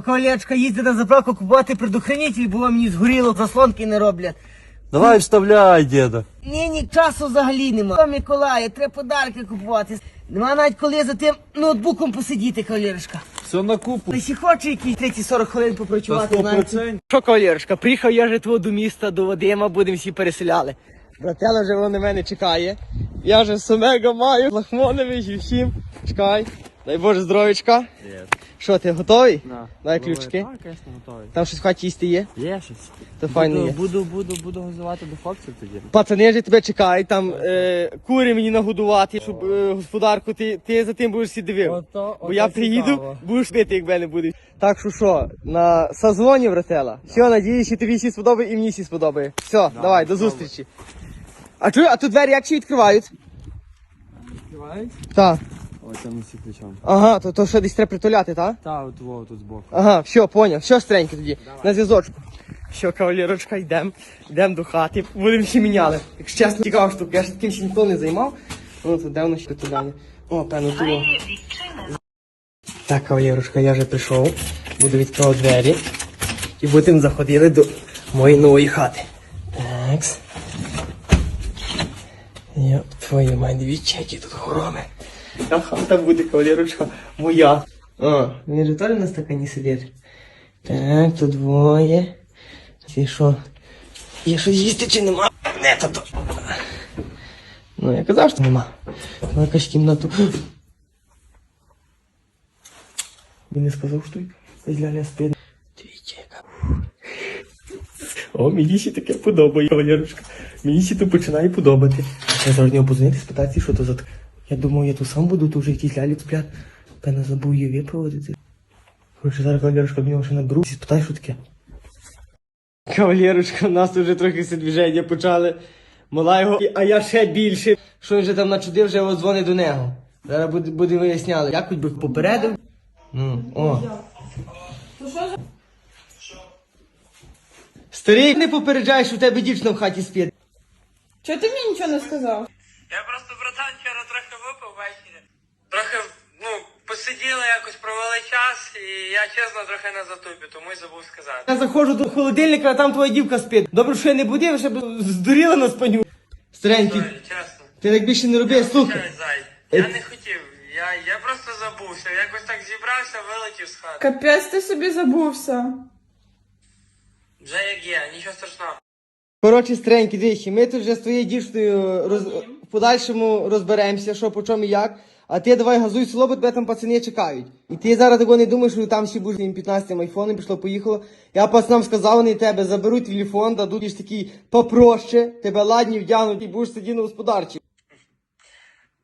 Кавалерочка їздить на заправку купувати предохранитель, бо мені згоріло, заслонки не роблять. Давай вставляй, діда. Ні, ні, часу взагалі нема. О, Миколая, треба подарки купувати. Нема навіть коли за тим ноутбуком посидіти, кавалерочка. Все на купу. Та ще хоче якісь 30-40 хвилин попрацювати, знаєте. Що, кавалерочка, приїхав я житво до міста, до Вадима, будемо всі переселяли. Братела вже воно на мене чекає. Я вже самего маю, лахмоновий і всім. Чекай. Дай Боже здоров'ячка. Що, ти готовий? Дай ключики. Так, звісно, готовий. Там щось в хаті їсти є? Є щось. То файно є. Буду, буду, буду газувати до хлопців тоді. Пацани вже тебе чекають, там е, кури мені нагодувати, щоб е, господарку, ти, ти за тим будеш всі дивив. Ото- Бо я приїду, цікаво. будеш бити, як мене будеш. Так що що, на созвоні, братела. Все, надіюсь, що тобі всі сподобає і мені всі сподобає. Все, давай, до зустрічі. А чую, а тут двері як ще відкривають? Відкривають? Так. Ось там усі ключом. Ага, то, то ще десь треба притуляти, так? Та, от во, тут збоку. Ага, все, поняв, все стренько тоді. На зв'язочку. Що, кавалерочка, йдемо. Йдемо до хати. Будемо всі міняли. Якщо чесно, цікава штука, я ж таким ще ніколи не займав. Ну, то де воно ще притуляне? О, певно, тут. Так, кавалерочка, я вже прийшов. Буду відкривати двері. І будемо заходили до моєї нової хати. Такс. Йоп, твою мать, дивіться, які тут хороми. А хата буде, кавалерочка, моя. А, він же теж на стакані сидить. Так, тут двоє. Ці що? Є що їсти чи нема? Не, то то. Ну, я казав, що нема. Ну, якась кімната. Він не сказав, що ляля спить. Дивіться, яка. О, мені ще таке подобає, кавалерочка. Мені ще то починає подобати. Я зараз нього позвонити, спитати, що то за... т- Я думав, я тут сам буду, то вже якісь лялі сплять. Певно, забув її випроводити. Короче, зараз кавалерочка нього ще наберу. І спитай, що таке. Кавалерочка, у нас вже трохи все движення почали. Мала його, а я ще більше. Що він вже там начудив, вже його дзвонить до нього. Зараз буде, буде виясняли. Я би попередив. Ну, о. Старий, не попереджай, що в тебе дівчина в хаті спить. Чого ти мені нічого не сказав? Я просто, братан, вчора трохи випив ввечері. Трохи, ну, посиділи, якось провели час, і я чесно трохи на затупі, тому й забув сказати. Я заходжу до холодильника, а там твоя дівка спить. Добре, що я не будив, щоб здуріла на спаню. Старенький, Ой, чесно. ти так більше не роби, слухай. Чай, зай. Я не хотів, я, я просто забувся. Якось так зібрався, вилетів з хати. Капець ти собі забувся. Вже як є, нічого страшного. Коротше, старенький, дивіться, ми тут вже з твоєю дівчиною роз... в подальшому розберемося, що по чому і як. А ти давай газуй село, бо тебе там пацани чекають. І ти зараз того не думаєш, що там всі будеш своїм 15 айфоном, пішло, поїхало. Я пацанам сказав, вони тебе заберуть телефон, дадуть ж такий попроще, тебе ладні вдягнуть і будеш сидіти на господарчі.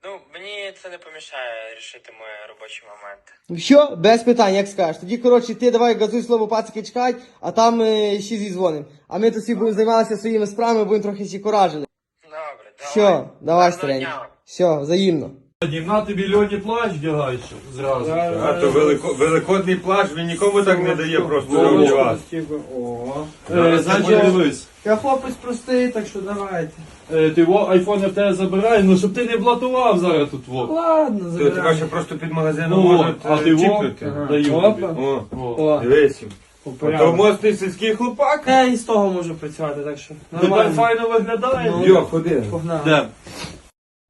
Ну, мені це не помішає рішити мої робочі моменти. Що? Без питань, як скажеш. Тоді, коротше, ти давай газуй слово пацики чекають, а там е, ще зізвоним. А ми тут всі будемо займатися своїми справами, будемо трохи всі коражили. Добре, давай. Все, давай, Гарного старенький. дня. Все, взаємно. На тобі льоні плащ вдягай зразу. А то велико, великодний плащ він нікому так не дає просто завдягати. О. Е, Значить, я хлопець простий, так що давайте. Е, Ти во айфон в тебе забирай, ну щоб ти не блатував зараз тут во. Ладно, То тебе забирай. ще просто під магазином Ну, можуть а е, ти во, чіпнути. даю тобі. Опа. О, Во. дивись. По То моцний сільський хлопак. Я і з того можу працювати, так що Тепер нормально. файно виглядає. Йо, ходи. Погнали. Де?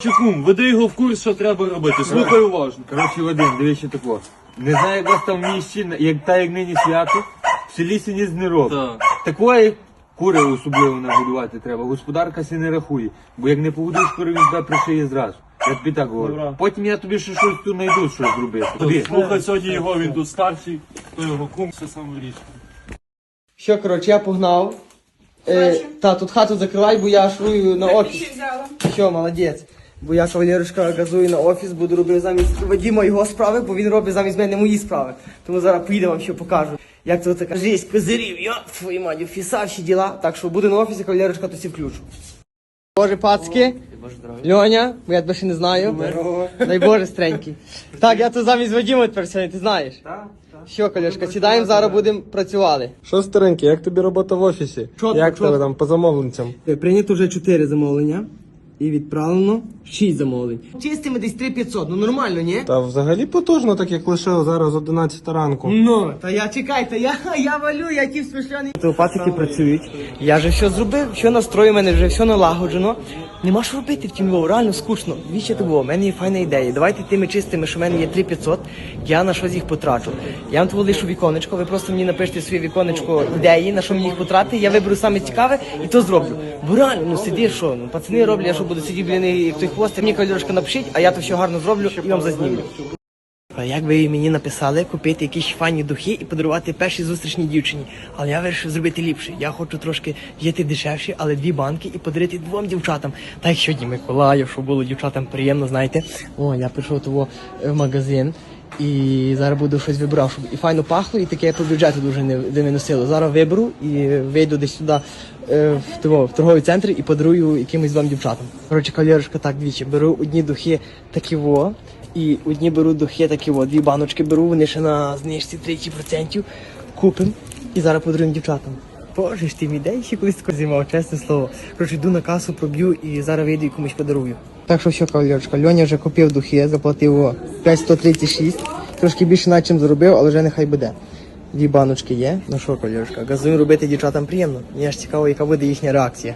Чекум, веди його в курс, що треба робити. Слухай уважно. Коротше, Вадим, дивись тако. Не знаю, як вас там в місті, як та як нині свято, в селі сині не робить. Так. Такої кури особливо нагодувати треба. Господарка сі не рахує. Бо як не погодуєш кури, він тебе пришиє зразу. Я тобі так говорю. Добре. Потім я тобі ще щось тут знайду, щось зробити. Тобі. Слухай сьогодні його, він тут старший, то його кум, все саме річ. Що, коротше, я погнав. Е, та, тут хату закривай, бо я швую на офіс. Взяла. Що, молодець. Бо я кавалерочка газую на офіс, буду робити замість Вадіма його справи, бо він робить замість мене мої справи. Тому зараз поїдемо вам ще покажу. Як це така жесть козирів, йо, твої мать, офіса, всі діла. Так що буду на офісі, кавалерочка, то всі включу. Боже, пацки, Льоня, бо я тебе ще не знаю. Дай Боже, стренький. Так, я тут замість Вадіма тепер сьогодні, ти знаєш? Так, так. Що, колешка, сідаємо, зараз будемо працювати. Що старенький, як тобі робота в офісі? Чотко, як чотко. тебе там по замовленцям? Прийнято вже чотири замовлення. І відправлено 6 замовлень. Чистими десь 3500, ну нормально, ні? Та взагалі потужно, так як лише зараз 11 ранку. Ну, та я чекай, та я, я валю, я ті смішляний. Телепатики працюють. Я же все зробив, все настрою, мене вже все налагоджено. Нема що робити в тім Львові, реально скучно. Віче того, в мене є файна ідея. Давайте тими чистими, що в мене є 3500, я на щось їх потрачу. Я вам того лишу віконечко, ви просто мені напишете своє віконечко ідеї, на що мені їх потратити, я виберу саме цікаве і то зроблю. Бо реально, ну сиди, що, ну пацани роблять, я що буду сидіти біля неї, як той хвост, мені кольорочка напишіть, а я то все гарно зроблю і вам зазнімлю. Як ви мені написали купити якісь файні духи і подарувати першій зустрічній дівчині. Але я вирішив зробити ліпше. Я хочу трошки жити дешевше, але дві банки і подарити двом дівчатам. Та й сьогодні Миколаїв, щоб було дівчатам приємно, знаєте. О, я прийшов того е, в магазин. І зараз буду щось вибрав, щоб і файно пахло, і таке по бюджету дуже не, не виносило. Зараз виберу і вийду десь сюди е, в, того, в торговий центр і подарую якимось двом дівчатам. Коротше, кавалерочка, так двічі. Беру одні духи такі во, і одні беру духи такі во, дві баночки беру, вони ще на знижці 30% купим і зараз подаруємо дівчатам. Боже ж ти мій день ще колись зімав, чесне слово. Коротше, йду на касу, проб'ю і зараз вийду і комусь подарую. Так що все, кавалерочка, Льоня вже купив духи, заплатив о, 5136, трошки більше на чим заробив, але вже нехай буде. Дві баночки є. Ну що, кавалерочка, газуємо робити дівчатам приємно. Мені аж цікаво, яка буде їхня реакція.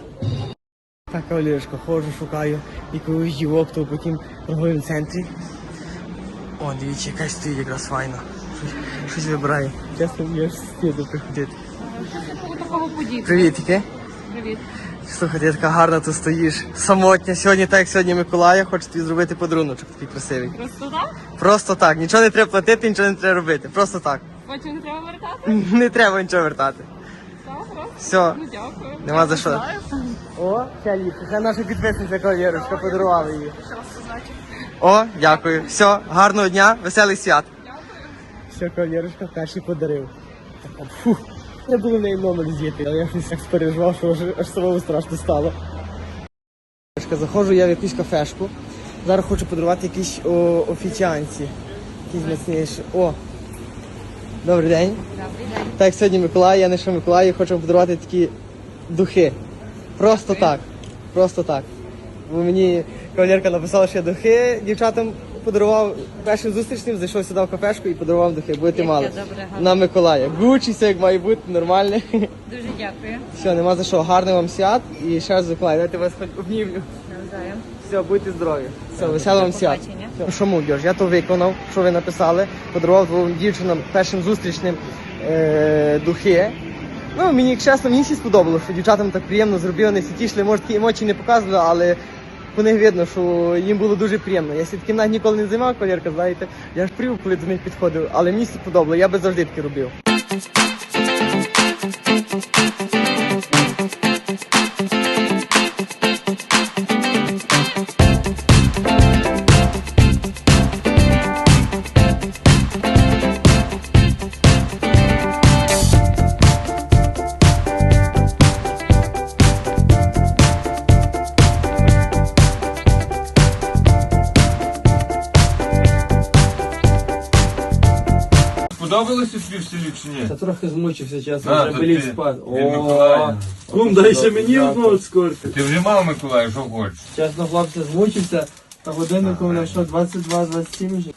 Так, кавалерочка, ходжу, шукаю якогось дівок, то потім в торговому центрі. О, дивіться, якась стоїть якраз файно. Щось, щось вибираю. Чесно, мені аж стіду приходити. Привіт, яке? Привіт. Слухай, ти така гарна тут стоїш. Самотня. Сьогодні, так як сьогодні Миколая, хочу тобі зробити подаруночок такий красивий. Просто так? Просто так, нічого не треба платити, нічого не треба робити. Просто так. Потім не треба вертати? Не треба нічого вертати. Все, Ну дякую. нема за що. О, ця ліпка. Це наша підписниця кавалерочка подарувала її. О, дякую. Все, гарного дня, веселих свят. Дякую. Все, кавалерочка, перший подарив. Фух. Не було в неї номер з'їти, але я щось так спереживав, що аж, аж самому страшно стало. Заходжу я в якусь кафешку. Зараз хочу подарувати якісь о, офіціанці. Якісь міцніші. О! Добрий день. Добрий день. Так сьогодні Миколай, я не що Миколай, хочу вам подарувати такі духи. Просто так. Просто так. Бо мені кавалерка написала, що я духи дівчатам подарував першим зустрічним, зайшов сюди в кафешку і подарував духи. Будете мали. добре. На Миколая. Гучі, все як має бути, нормальне. Дуже дякую. Все, нема за що. Гарних вам свят і ще раз Миколай. Давайте вас хоч обнімлю. Навзаєм. Все, будьте здорові. Все, весело вам свят. побачення. Все, Що я то виконав, що ви написали. Подарував двом дівчинам першим зустрічним е- духи. Ну, мені чесно, мені всі сподобалося, що дівчатам так приємно зробили, вони всі тішили, може такі емоції не показували, але по них видно, що їм було дуже приємно. Я навіть ніколи не займав колірка, знаєте. Я ж привів, коли до них підходив, але мені сподобало, я би завжди таке робив. Сподобалося тобі в селі чи ні? Я трохи змучився, чесно, А, вже то ти від Миколая. Кум, дай ще мені одну скорти. Ти вже мав Миколай, що хочеш? Чесно, хлопці, змучився. Та годиннику мене що, 22-27 вже?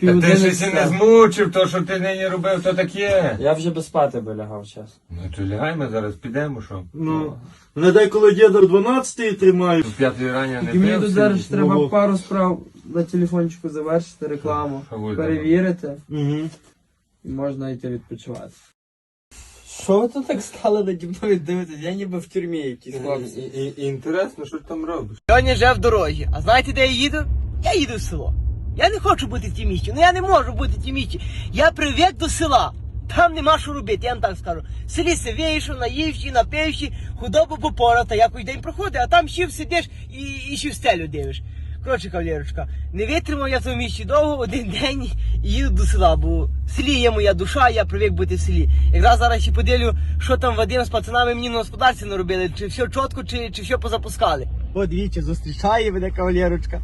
Та ти щось і не змучив, то що ти нині робив, то таке. Я вже без спати би лягав, чесно. Ну то лягай, ми зараз підемо, що? Ну, мене деколи діда в 12 тримаю. В п'ятій рання не І мені тут зараз треба пару справ на телефончику завершити, рекламу, Що перевірити, Угу. І можна йти відпочивати. Що ви тут так стали наді мною дивитесь? Я ніби в тюрмі якісь хлопці. І, і, і інтересно, що ти там робиш? Сьогодні вже в дорозі. А знаєте, де я їду? Я їду в село. Я не хочу бути в тій місті. Ну я не можу бути в тій місті. Я привик до села. Там нема що робити, я вам так скажу. В селі си вийшов, наївши, напивши, худобу попората, якось день проходить, а там ще сидиш і, і ще в стелю дивиш. Коротше, кавалерочка, не витримав я цьому місті довго, один день і їду до села, бо в селі є моя душа, я привик бути в селі. Якраз зараз ще поділю, що там Вадим з пацанами мені на господарстві наробили, чи все чітко, чи, чи все позапускали. От дивіться, зустрічає мене кавалерочка.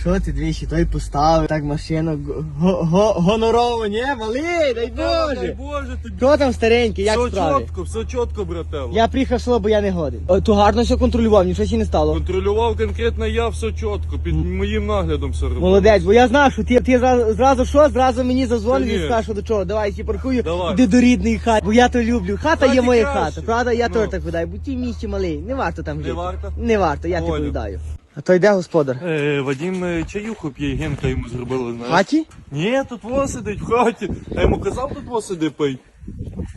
Що ти двічі той поставив, так машину го, го, гонорово, ні, малий, дай Боже. Боже, ти Хто там старенький, як все справи? чітко, все чітко, брателло. Я приїхав село, бо я не годен. О, То гарно все контролював, нічого ще не стало. Контролював конкретно я все чітко, під моїм наглядом все робив. Молодець, бо я знав, що ти, ти зразу, зразу що, зразу мені зазвонив і що до чого, давай, я паркую, Давай. іди до рідної хати, бо я то люблю. Хата Хаті є моя краще. хата, правда? Я Ну. теж так видаю, бо ті місті малий, не варто там жити. варто? Не варто, я тобі віддаю. А то йде господар. Е, Вадим е, чаюху п'є, Генка йому зробила, В знаєш. хаті? Ні, тут во сидить в хаті. Я йому казав, тут во сиди пий.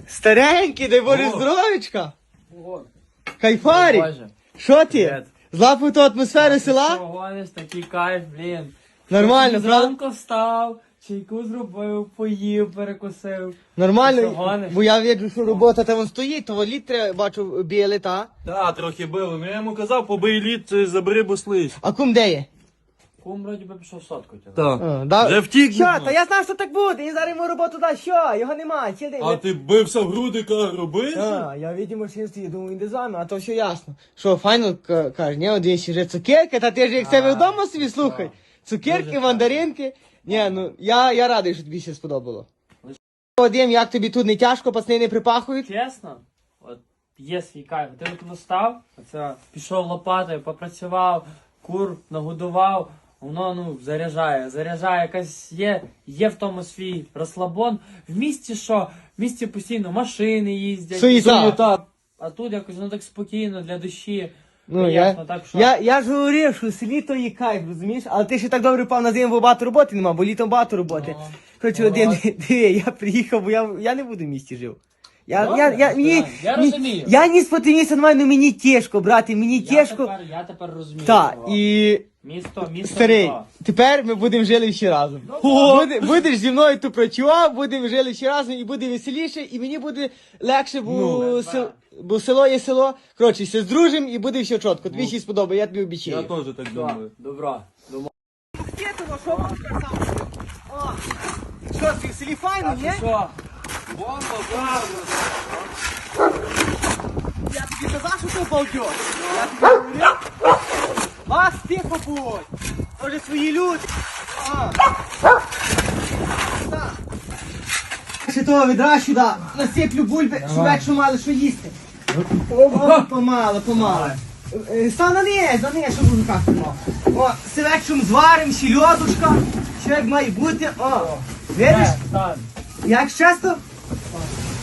Старенький, дай Боже здоровечка. Кайфарі. Боже. Що ти? Привет. Злапив ту атмосферу села? Що гониш, такий кайф, блін. Нормально, правда? Зранку встав, чайку зробив, поїв, перекусив. Що Нормально, гониш? бо я бачу, що робота там стоїть, то літри бачу білий, та? Так, трохи били. Ну я йому казав, побий лід, е, забери буслись. А кум де є? Кум вроді би пішов сотку тягнути. Так. А, да. Вже втік. Що, та я знав, що так буде, і зараз йому роботу дасть, що, його немає, сіди. А ти бився в груди, ка робився? А, я видів машин думаю, він вами, а то все ясно. Що, файно к- каже, ні, от ще вже цукерки, та ти ж як себе вдома собі слухай. Цукерки, мандаринки. Ні, ну я, я радий, що тобі ще сподобало. Вадим, як тобі тут не тяжко, пацани не припахують? Чесно, от є свій кайф. Ти от встав, оце пішов лопатою, попрацював, кур нагодував, воно ну заряджає, заряджає, якась є, є в тому свій розслабон. В місті що? В місті постійно машини їздять, Суєта. суєта. А тут якось ну так спокійно для душі. Ну, я, так що я, я ж говорив, що в селі то є кайф, розумієш? Але ти ще так добре впав на зиму, бо багато роботи нема, бо літом багато роботи. Ну, Коротше, ну, один, диви, я приїхав, бо я, я не буду в місті жив. Я, Добре, я, я, мені, я мені- розумію. я ні спотинівся, немає, ну мені тяжко, брати, мені я тяжко. тепер, я тепер розумію. Так, і Місто, місто. старий, туди. тепер ми будемо жили всі разом. Буде, будеш зі мною тут працював, будемо жили всі разом і буде веселіше, і мені буде легше, бо, Ну, сел, бо село є село. Коротше, все здружим і буде все чітко. Тобі ще сподобає, я тобі обіцяю. Я теж так думаю. Добро. Що, ти в селі файно, ні? Що? Я тобі казав, що ти балдьор. Я тобі говорив. Вас тихо будь. Може свої люди. А. Так. Ще того відра сюди. Насиплю бульби, щоб якщо мали що їсти. О, помало, помало. Е, Став на неї, за неї, щоб в руках тримав. О, сивечом зварим, сільодочка. Що як має бути. О, видиш? Як часто?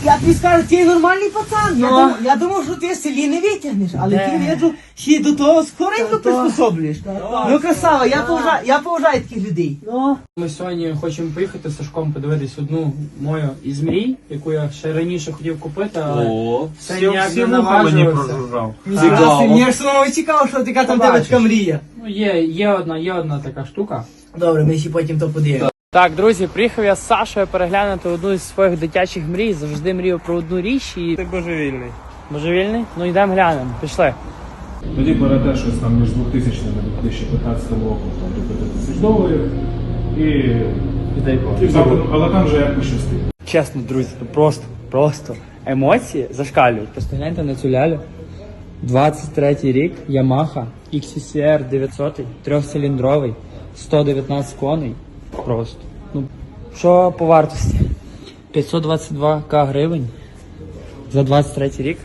Я тобі скажу, ти нормальний пацан. Я, Ну. думав, я думав, що ти в селі не витягнеш, але ти виджу, ще до того скоренько приспособлюєш. Ну красава, я поважаю, я поважаю таких людей. Ми сьогодні хочемо поїхати з Сашком подивитись одну мою із мрій, яку я ще раніше хотів купити, але О, все ніяк не наважувався. Цікаво. Мені ж самому цікаво, що така там тебе Побачиш. така мрія. Ну, є, є одна, є одна така штука. Добре, ми ще потім то подивимося. Так, друзі, приїхав я з Сашою переглянути одну із своїх дитячих мрій. Завжди мрію про одну річ і. Ти божевільний. Божевільний? Ну йдемо глянемо. Пішли. Тоді берете щось там між 2000 і 2015 роком, там до 5 тисяч доларів. І, І дай Бог. і взяти, але там вже як пощастить. Чесно, друзі, це просто, просто емоції зашкалюють. Просто гляньте на цю лялю. 23 рік, Yamaha XCR 900, трьохциліндровий, 119 коней. Просто. Ну, що по вартості? 522к гривень за 23 рік.